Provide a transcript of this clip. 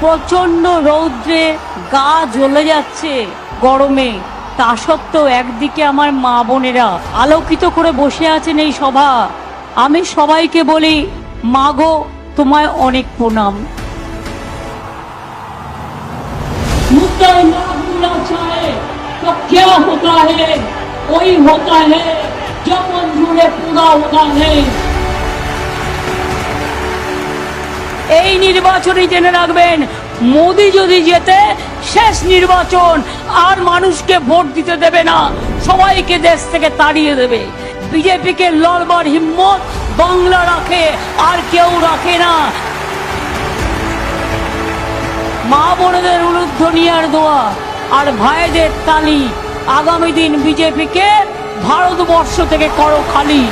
প্রচন্ড রৌদ্রে গা জ্বলে যাচ্ছে গরমে তা সত্ত্বেও একদিকে আমার মা বোনেরা আলোকিত করে বসে আছেন এই সভা আমি সবাইকে বলি মাগো তোমায় অনেক প্রণাম मुद्दा ना भूलना चाहे तो क्या होता है वही होता है जो मंजूर पूरा होता है এই নির্বাচনে জেনে রাখবেন, মোদি যদি যেতে শেষ নির্বাচন আর মানুষকে ভোট দিতে দেবে না। সবাইকে দেশ থেকে তাড়িয়ে দেবে। বিজেপিকে লড়বার হিম্মত বাংলা রাখে, আর কেউ রাখে না। মা বোনেদের উলুধ্বনিয়ার দোয়া আর ভাইদের তালি। আগামী দিন বিজেপিকে ভারতবর্ষ থেকে করো খালি।